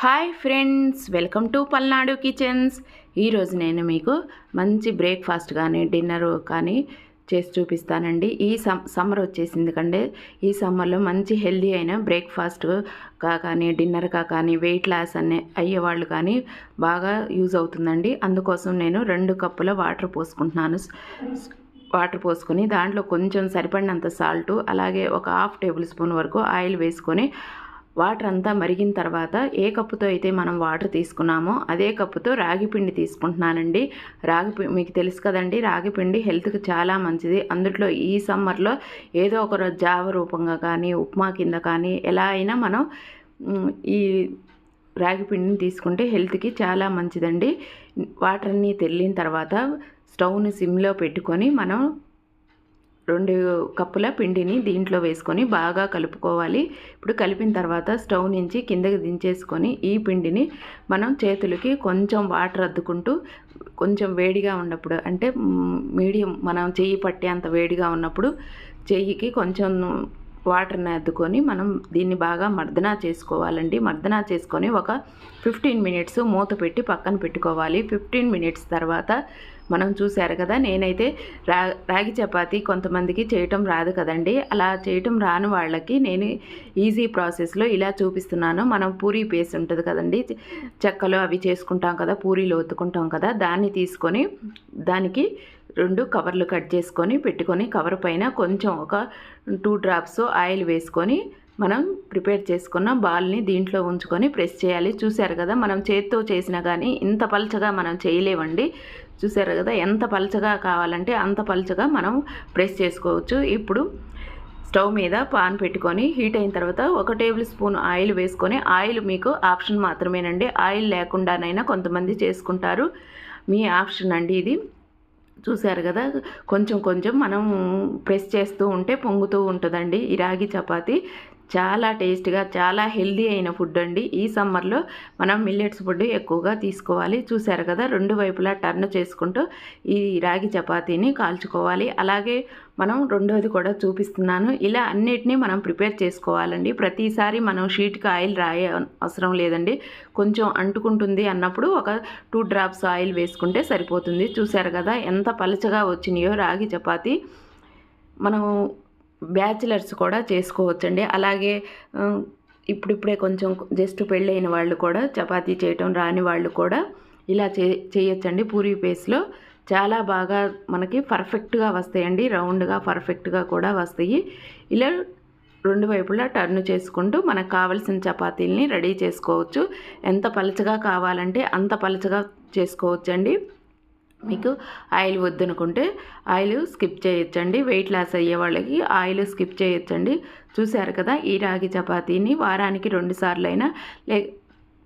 Hi friends welcome to Palnadu kitchens. ఈరోజు నేను మీకు మంచి బ్రేక్ఫాస్ట్ కానీ డిన్నర్ కానీ చేసి చూపిస్తానండి. ఈ సమ్ సమ్మర్ వచ్చేసింది కంటే ఈ సమ్మర్లో మంచి హెల్దీ అయిన బ్రేక్ఫాస్ట్ కా కానీ డిన్నర్ కా కానీ వెయిట్ లాస్ అనే అయ్యేవాళ్ళు కానీ బాగా యూజ్ అవుతుందండి. అందుకోసం నేను రెండు కప్పుల వాటర్ పోసుకుంటున్నాను. వాటర్ పోసుకొని దాంట్లో కొంచెం సరిపడినంత సాల్ట్ అలాగే ఒక హాఫ్ టేబుల్ స్పూన్ వరకు ఆయిల్ వేసుకొని వాటర్ అంతా మరిగిన తర్వాత ఏ కప్పుతో అయితే మనం వాటర్ తీసుకున్నామో అదే కప్పుతో రాగి పిండి తీసుకుంటున్నానండి. రాగి మీకు తెలుసు కదండి రాగి పిండి హెల్త్కి చాలా మంచిది. అందులో ఈ సమ్మర్లో ఏదో ఒక జావ రూపంగా కానీ ఉప్మా కింద కానీ ఎలా అయినా మనం ఈ రాగి పిండిని తీసుకుంటే హెల్త్కి చాలా మంచిదండి. వాటర్ అన్నీ తెల్లిన తర్వాత స్టవ్ని సిమ్లో పెట్టుకొని మనం రెండు కప్పుల పిండిని దీంట్లో వేసుకొని బాగా కలుపుకోవాలి. ఇప్పుడు కలిపిన తర్వాత స్టవ్ నుంచి కిందకి దించేసుకొని ఈ పిండిని మనం చేతులకి కొంచెం వాటర్ అద్దుకుంటూ కొంచెం వేడిగా ఉన్నప్పుడు అంటే మీడియం మనం చెయ్యి పట్టేంత వేడిగా ఉన్నప్పుడు చెయ్యికి కొంచెం వాటర్ని అద్దుకొని మనం దీన్ని బాగా మర్దనా చేసుకోవాలండి. మర్దనా చేసుకొని ఒక ఫిఫ్టీన్ మినిట్స్ మూత పెట్టి పక్కన పెట్టుకోవాలి. ఫిఫ్టీన్ మినిట్స్ తర్వాత మనం చూశారు కదా నేనైతే రా రాగి చపాతి కొంతమందికి చేయటం రాదు కదండి. అలా చేయటం రాని వాళ్ళకి నేను ఈజీ ప్రాసెస్లో ఇలా చూపిస్తున్నాను. మనం పూరీ పేస్ట్ ఉంటుంది కదండి చెక్కలు అవి చేసుకుంటాం కదా పూరీలు ఒత్తుకుంటాం కదా దాన్ని తీసుకొని దానికి రెండు కవర్లు కట్ చేసుకొని పెట్టుకొని కవర్ పైన కొంచెం ఒక టూ డ్రాప్స్ ఆయిల్ వేసుకొని మనం ప్రిపేర్ చేసుకున్న బాల్ని దీంట్లో ఉంచుకొని ప్రెస్ చేయాలి. చూశారు కదా మనం చేత్తో చేసినా కానీ ఇంత పలచగా మనం చేయలేమండి చూశారు కదా ఎంత పలచగా కావాలంటే అంత పలచగా మనం ప్రెస్ చేసుకోవచ్చు. ఇప్పుడు స్టవ్ మీద పాన్ పెట్టుకొని హీట్ అయిన తర్వాత ఒక టేబుల్ స్పూన్ ఆయిల్ వేసుకొని ఆయిల్ మీకు ఆప్షన్ మాత్రమేనండి. ఆయిల్ లేకుండానైనా కొంతమంది చేసుకుంటారు. మీ ఆప్షన్ అండి ఇది. చూశారు కదా కొంచెం కొంచెం మనం ప్రెస్ చేస్తూ ఉంటే పొంగుతూ ఉంటుందండి ఈ రాగి చపాతి. చాలా టేస్ట్గా చాలా హెల్దీ అయిన ఫుడ్ అండి ఈ సమ్మర్లో మనం మిల్లెట్స్ ఫుడ్ ఎక్కువగా తీసుకోవాలి. చూశారు కదా రెండు వైపులా టర్న్ చేసుకుంటూ ఈ రాగి చపాతీని కాల్చుకోవాలి. అలాగే మనం రెండోది కూడా చూపిస్తున్నాను. ఇలా అన్నిటినీ మనం ప్రిపేర్ చేసుకోవాలండి. ప్రతిసారి మనం షీట్కి ఆయిల్ రాయ అవసరం లేదండి. కొంచెం అంటుకుంటుంది అన్నప్పుడు ఒక టూ డ్రాప్స్ ఆయిల్ వేసుకుంటే సరిపోతుంది. చూశారు కదా ఎంత పలచగా వచ్చినాయో రాగి చపాతీ. మనం బ్యాచిలర్స్ కూడా చేసుకోవచ్చండి. అలాగే ఇప్పుడిప్పుడే కొంచెం జస్ట్ పెళ్ళైన వాళ్ళు కూడా చపాతీ చేయటం రాని వాళ్ళు కూడా ఇలా చే చేయొచ్చండి. పూరి పేస్లో చాలా బాగా మనకి పర్ఫెక్ట్గా వస్తాయండి. రౌండ్గా పర్ఫెక్ట్గా కూడా వస్తాయి. ఇలా రెండు వైపులా టర్న్ చేసుకుంటూ మనకు కావలసిన చపాతీలని రెడీ చేసుకోవచ్చు. ఎంత పలచగా కావాలంటే అంత పలచగా చేసుకోవచ్చండి. మీకు ఆయిల్ వద్దనుకుంటే ఆయిల్ స్కిప్ చేయొచ్చండి. వెయిట్ లాస్ అయ్యే వాళ్ళకి ఆయిల్ స్కిప్ చేయొచ్చండి. చూశారు కదా ఈ రాగి చపాతీని వారానికి రెండుసార్లు అయినా లే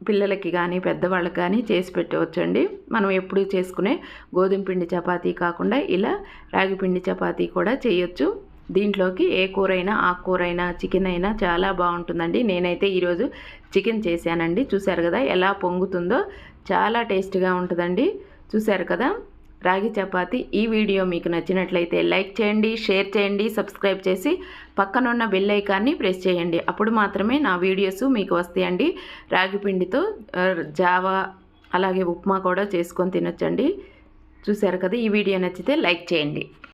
పిల్లలకి కానీ పెద్దవాళ్ళకి కానీ చేసి పెట్టవచ్చండి. మనం ఎప్పుడు చేసుకునే గోధుమ పిండి చపాతీ కాకుండా ఇలా రాగి పిండి చపాతీ కూడా చేయొచ్చు. దీంట్లోకి ఏ కూరైనా ఆకుకూరైనా చికెన్ అయినా చాలా బాగుంటుందండి. నేనైతే ఈరోజు చికెన్ చేశానండి. చూశారు కదా ఎలా పొంగుతుందో చాలా టేస్ట్గా ఉంటుందండి. చూశారు కదా? రాగి చపాతి ఈ వీడియో మీకు నచ్చినట్లయితే లైక్ చేయండి షేర్ చేయండి సబ్స్క్రైబ్ చేసి పక్కనున్న బెల్ ఐకాన్ని ప్రెస్ చేయండి. అప్పుడు మాత్రమే నా వీడియోస్ మీకు వస్తాయండి. రాగి పిండితో జావా అలాగే ఉప్మా కూడా చేసుకొని తినొచ్చండి. చూశారు కదా? ఈ వీడియో నచ్చితే లైక్ చేయండి.